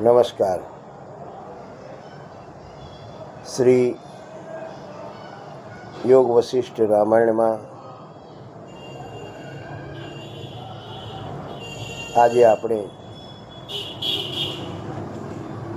નમસ્કાર. શ્રી યોગ વશિષ્ઠ રામાયણમાં આજે આપણે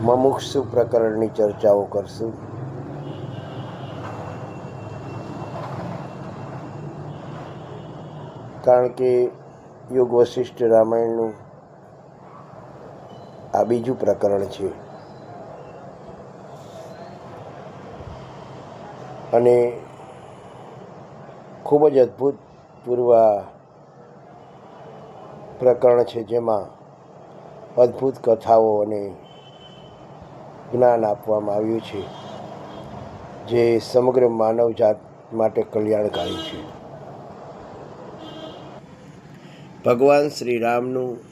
મમુક્ષુ પ્રકરણની ચર્ચાઓ કરશું. કારણ કે યોગ વશિષ્ઠ રામાયણનું આ બીજું પ્રકરણ છે. અને ખૂબ જ અદ્ભુત પૂર્વ પ્રકરણ છે જેમાં અદ્ભુત કથાઓ અને જ્ઞાન આપવામાં આવ્યું છે, જે સમગ્ર માનવજાત માટે કલ્યાણકારી છે. ભગવાન શ્રી રામનું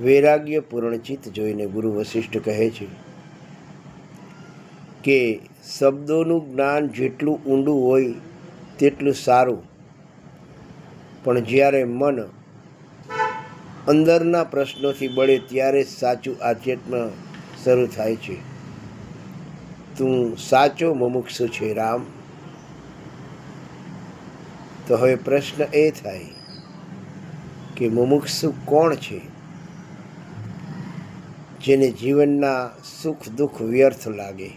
વૈરાગ્યપૂર્ણ ચિત્ત જોઈને ગુરુ વશિષ્ઠ કહે છે કે શબ્દોનું જ્ઞાન જેટલું ઊંડું હોય તેટલું સારું. પણ જ્યારે મન અંદરના પ્રશ્નોથી બળે ત્યારે જ સાચું આધ્યાત્મ શરૂ થાય છે. તું સાચો મુમુક્ષુ છે રામ. તો હવે પ્રશ્ન એ થાય કે મુમુક્ષુ કોણ છે? જેને જીવનના સુખ દુઃખ વ્યર્થ લાગે,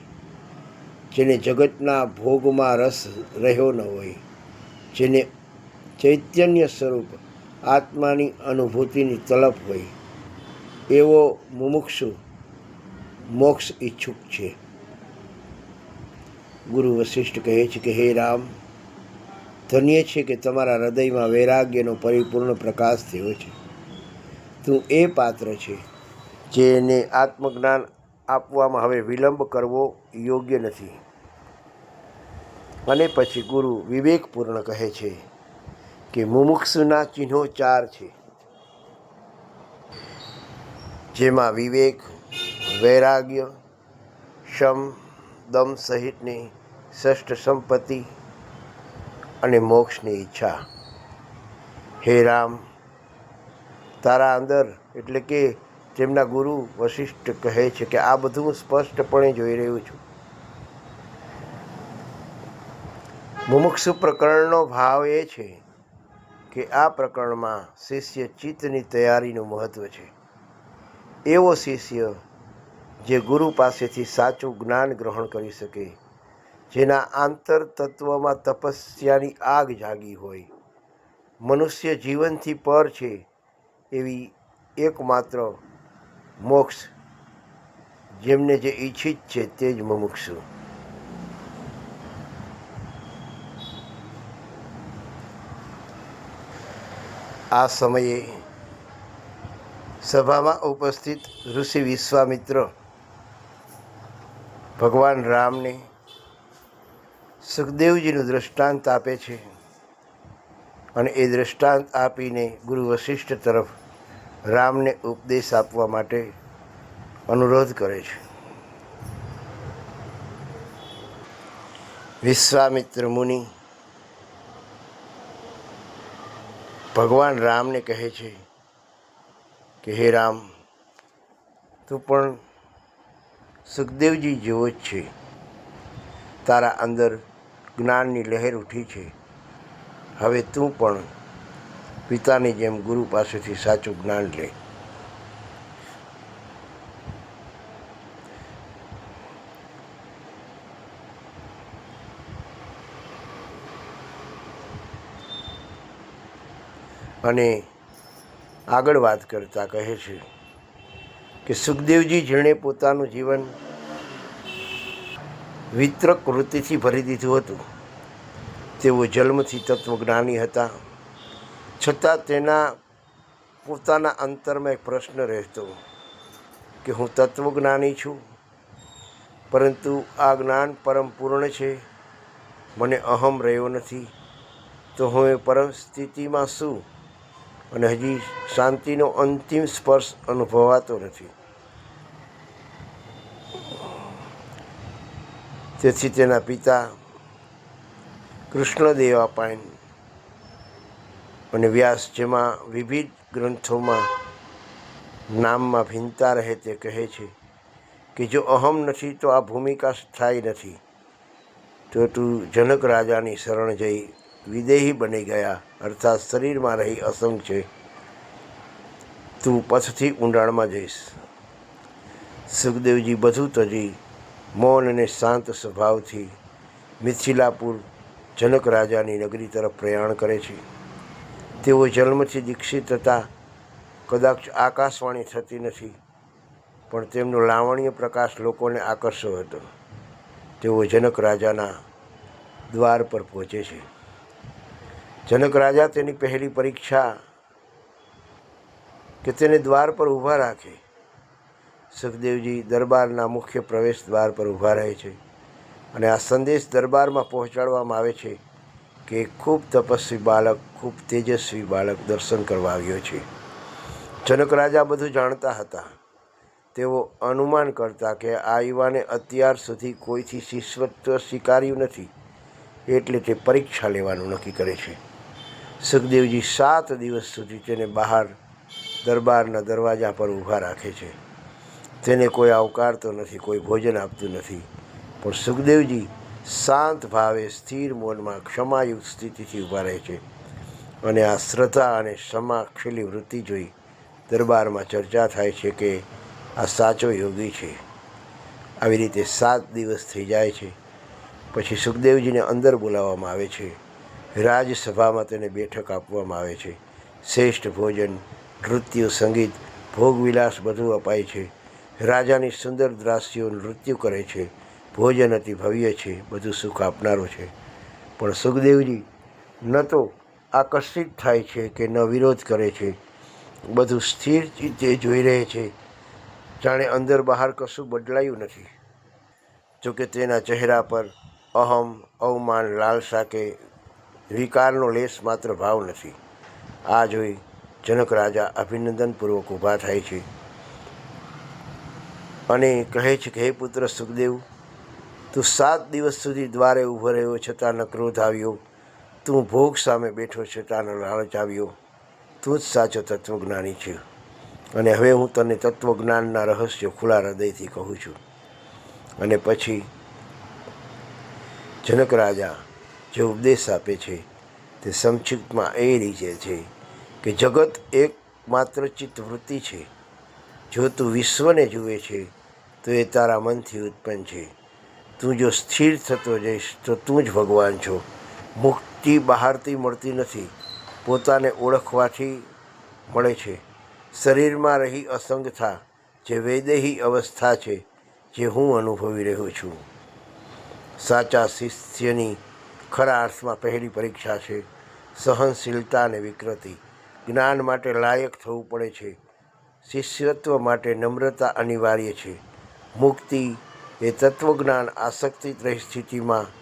જેને જગતના ભોગમાં રસ રહ્યો ન હોય, જેને ચૈતન્ય સ્વરૂપ આત્માની અનુભૂતિની તલપ હોય, એવો મુમુક્ષુ મોક્ષ ઈચ્છુક છે. ગુરુ વશિષ્ઠ કહે છે કે, હે રામ, ધન્ય છે કે તમારા હૃદયમાં વૈરાગ્યનો પરિપૂર્ણ પ્રકાશ થયો છે. તું એ પાત્ર છે જેને આત્મજ્ઞાન આપવામાં હવે વિલંબ કરવો યોગ્ય નથી. અને પછી ગુરુ વિવેકપૂર્ણ કહે છે કે મુમુક્ષુના ચિહ્નો ચાર છે. જેમાં વિવેક, વૈરાગ્ય, શમ, દમ સહિતની ષષ્ઠ સંપત્તિ અને મોક્ષની ઈચ્છા. હે રામ, તારા અંદર એટલે કે તેમના ગુરુ વશિષ્ઠ કહે છે કે આ બધું હું સ્પષ્ટપણે જોઈ રહ્યું છું. મુમુક્ષુ પ્રકરણનો ભાવ એ છે કે આ પ્રકરણમાં શિષ્ય ચિત્તની તૈયારીનું મહત્ત્વ છે. એવો શિષ્ય જે ગુરુ પાસેથી સાચું જ્ઞાન ગ્રહણ કરી શકે, જેના આંતર તત્વમાં તપસ્યાની આગ જાગી હોય, મનુષ્ય જીવનથી પર છે એવી એકમાત્ર મોક્ષ. જેમને જે ઈચ્છિત છે તે જ મુમુક્ષુ. આ સમયે સભામાં ઉપસ્થિત ઋષિ વિશ્વામિત્ર ભગવાન રામને સુખદેવજીનું દૃષ્ટાંત આપે છે અને એ દૃષ્ટાંત આપીને ગુરુ વશિષ્ઠ તરફ રામને ઉપદેશ આપવા માટે અનુરોધ કરે છે. વિશ્વામિત્ર મુનિ, ભગવાન રામને કહે છે કે, હે રામ, તું પણ સુખદેવજી જેવો જ છે. તારા અંદર જ્ઞાનની લહેર ઉઠી છે. હવે તું પણ પિતાની જેમ ગુરુ પાસેથી સાચું જ્ઞાન લે. અને આગળ વાત કરતા કહે છે કે સુખદેવજી જેણે પોતાનું જીવન વિતરક વૃત્તિથી ભરી દીધું હતું, તેઓ જન્મથી તત્વજ્ઞાની હતા. છતાં તેના પોતાના અંતરમાં એક પ્રશ્ન રહેતો કે હું તત્વજ્ઞાની છું, પરંતુ આ જ્ઞાન પરમ પૂર્ણ છે, મને અહમ રહ્યો નથી. તો હું એ પરમ સ્થિતિમાં શું? અને હજી શાંતિનો અંતિમ સ્પર્શ અનુભવાતો નથી. તેથી તેના પિતા કૃષ્ણદેવ અપાયન અને વ્યાસ જેમાં વિવિધ ગ્રંથોમાં નામમાં ભિન્નતા રહે તે કહે છે કે જો અહમ નથી તો આ ભૂમિકા સ્થાયી નથી. તો તું જનક રાજાની શરણ જઈ વિદેહી બની ગયા, અર્થાત શરીરમાં રહી અસંગ છે. તું પથથી ઊંડાણમાં જઈશ. સુખદેવજી બધું તજી મૌન અને શાંત સ્વભાવથી મિથિલાપુર જનક રાજાની નગરી તરફ પ્રયાણ કરે છે. તેઓ જન્મથી દીક્ષિત હતા. કદાચ આકાશવાણી થતી નથી, પણ તેમનો લાવણ્ય પ્રકાશ લોકોને આકર્ષો હતો. તેઓ જનક રાજાના દ્વાર પર પહોંચે છે. જનક રાજા તેની પહેલી પરીક્ષા કે તેને દ્વાર પર ઊભા રાખે. સુખદેવજી દરબારના મુખ્ય પ્રવેશ દ્વાર પર ઊભા રહે છે અને આ સંદેશ દરબારમાં પહોંચાડવામાં આવે છે કે ખૂબ તપસ્વી બાળક ખૂબ તેજસ્વી બાળક દર્શન કરવા આવ્યો છે. જનક રાજા બધું જાણતા હતા. તેઓ અનુમાન કરતા કે આ યુવાને અત્યાર સુધી કોઈથી શિષ્યત્વ સ્વીકાર્યું નથી, એટલે તે પરીક્ષા લેવાનું નક્કી કરે છે. સુખદેવજી સાત દિવસ સુધી તેને બહાર દરબારના દરવાજા પર ઊભા રાખે છે. તેને કોઈ આવકારતો નથી, કોઈ ભોજન આપતું નથી. પણ સુખદેવજી શાંત ભાવે સ્થિર મૌનમાં ક્ષમાયુક્ત સ્થિતિથી ઊભા રહે છે. અને આ શ્રદ્ધા અને ક્ષમાશીલી વૃત્તિ જોઈ દરબારમાં ચર્ચા થાય છે કે આ સાચો યોગી છે. આવી રીતે સાત દિવસ થઈ જાય છે. પછી સુખદેવજીને અંદર બોલાવવામાં આવે છે. રાજસભામાં તેને બેઠક આપવામાં આવે છે. શ્રેષ્ઠ ભોજન, નૃત્ય, સંગીત ભોગવિલાસ બધું અપાય છે. રાજાની સુંદર દ્રાસીઓ નૃત્ય કરે છે. ભોજન અતિ ભવ્ય છે. બધું સુખ આપનારું છે. પણ સુખદેવજી ન તો આકર્ષિત થાય છે કે ન વિરોધ કરે છે. બધું સ્થિર રીતે જોઈ રહે છે. જાણે અંદર બહાર કશું બદલાયું નથી. જોકે તેના ચહેરા પર અહમ, અવમાન, લાલસા કે વિકારનો લેશ માત્ર ભાવ નથી. આ જોઈ જનક રાજા અભિનંદનપૂર્વક ઊભા થાય છે. અને કહે છે કે, હે પુત્ર સુખદેવ, તું સાત દિવસ સુધી દ્વારે ઊભો રહ્યો છતાં ન ક્રોધ આવ્યો. તું ભોગ સામે બેઠો છે તારો લાલચ આવ્યો. તું જ સાચો તત્વજ્ઞાની છે. અને હવે હું તને તત્વજ્ઞાનના રહસ્યો ખુલ્લા હૃદયથી કહું છું. અને પછી જનક રાજા જે ઉપદેશ આપે છે, તે સંક્ષિપ્તમાં એ રીતે છે કે જગત એક માત્ર ચિત્તવૃત્તિ છે. જો તું વિશ્વને જુએ છે, તો એ તારા મનથી ઉત્પન્ન છે. તું જો સ્થિર થતો જઈશ, તો તું જ ભગવાન છો. મુક્તિ બહારથી મળતી નથી. પોતાને ઓળખવાથી મળે છે. શરીરમાં રહી અસંગતા જે વૈદેહી અવસ્થા છે, જે હું અનુભવી રહ્યો છું. સાચા શિષ્યની ખરા અર્થમાં પહેલી પરીક્ષા છે. સહનશીલતા અને વિકૃતિ. જ્ઞાન માટે લાયક થવું પડે છે. શિષ્યત્વ માટે નમ્રતા અનિવાર્ય છે. મુક્તિ એ તત્વજ્ઞાન આસક્તિ રહી સ્થિતિમાં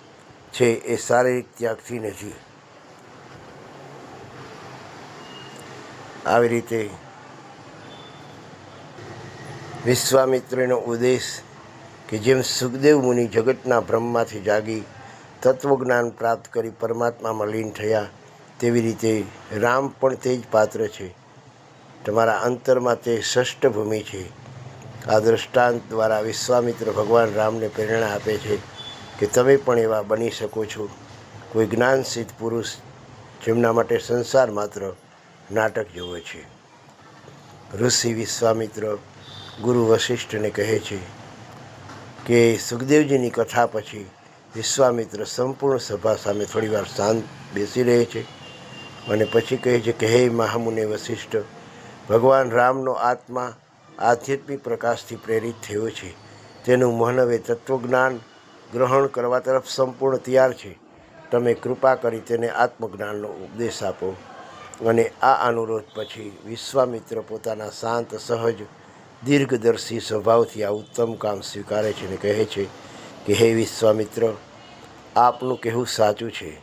છે એ શારીરિક ત્યાગથી નથી. આવી રીતે વિશ્વામિત્રનો ઉદ્દેશ કે જેમ સુખદેવ મુનિ જગતના બ્રહ્મમાંથી જાગી તત્વજ્ઞાન પ્રાપ્ત કરી પરમાત્મામાં લીન થયા, તેવી રીતે રામ પણ તે જ પાત્ર છે. તમારા અંતરમાં તે ષષ્ઠ ભૂમિ છે. આ દ્રષ્ટાંત દ્વારા વિશ્વામિત્ર ભગવાન રામને પ્રેરણા આપે છે. કે તમે પણ એવા બની શકો છો. કોઈ જ્ઞાનસિદ્ધ પુરુષ જેમના માટે સંસાર માત્ર નાટક જેવો છે. ઋષિ વિશ્વામિત્ર ગુરુ વશિષ્ઠને કહે છે કે સુખદેવજીની કથા પછી વિશ્વામિત્ર સંપૂર્ણ સભા સામે થોડીવાર શાંત બેસી રહે છે અને પછી કહે છે કે, હે મહામુને વશિષ્ઠ, ભગવાન રામનો આત્મા આધ્યાત્મિક પ્રકાશથી પ્રેરિત થયો છે. તેનું મહનવે તત્વજ્ઞાન ગ્રહણ કરવા તરફ સંપૂર્ણ તૈયાર છે. તમે કૃપા કરી તેને આત્મજ્ઞાનનો ઉપદેશ આપો અને આ અનુરોધ પછી વિશ્વામિત્ર પોતાના શાંત, સહજ, દીર્ઘદર્શી સ્વભાવથી આ ઉત્તમ કામ સ્વીકારે છે અને કહે છે કે, હે વિશ્વામિત્ર, આપનું કહેવું સાચું છે.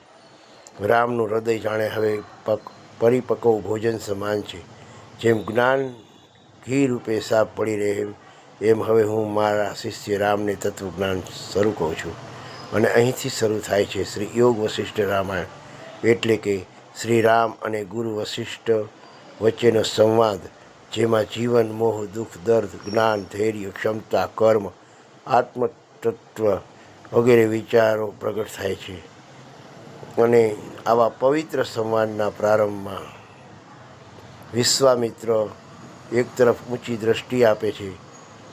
રામનું હૃદય જાણે હવે પક, પરિપક્વ ભોજન સમાન છે. જેમ જ્ઞાન ઘી રૂપે સાફ પડી રહે એમ હવે હું મારા શિષ્ય રામને તત્વજ્ઞાન શરૂ કહું છું. અને અહીંથી શરૂ થાય છે શ્રી યોગ વશિષ્ઠ રામાયણ. એટલે કે શ્રી રામ અને ગુરુ વશિષ્ઠ વચ્ચેનો સંવાદ, જેમાં જીવન, મોહ, દુઃખ, દર્દ, જ્ઞાન, ધૈર્ય, ક્ષમતા, કર્મ, આત્મતત્વ વગેરે વિચારો પ્રગટ થાય છે. અને આવા પવિત્ર સંવાદના પ્રારંભમાં વિશ્વામિત્ર એક તરફ ઊંચી દ્રષ્ટિ આપે છે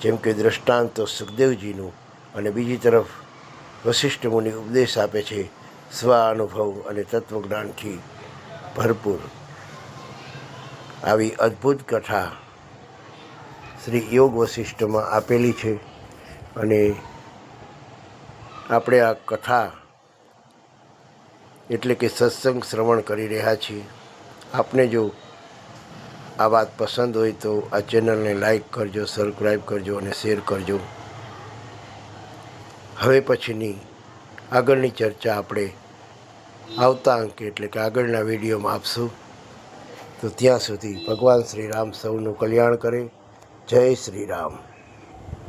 જેમ કે દ્રષ્ટાંત સુખદેવજીનું અને બીજી તરફ વશિષ્ઠ મુનિ ઉપદેશ આપે છે સ્વ અનુભવ અને તત્વજ્ઞાનથી ભરપૂર. આવી અદ્ભુત કથા શ્રી યોગ વશિષ્ઠમાં આપેલી છે અને આપણે આ કથા એટલે કે સત્સંગ શ્રવણ કરી રહ્યા છીએ. આપને જો આ વાત પસંદ હોય તો આ ચેનલને લાઈક કરજો સબસ્ક્રાઈબ કરજો અને શેર કરજો. હવે પછીની આગળની ચર્ચા આપણે આવતા અંકે, એટલે કે આગળના વિડીયોમાં આપશું. તો ત્યાં સુધી ભગવાન શ્રી રામ સૌનું કલ્યાણ કરે. જય શ્રી રામ.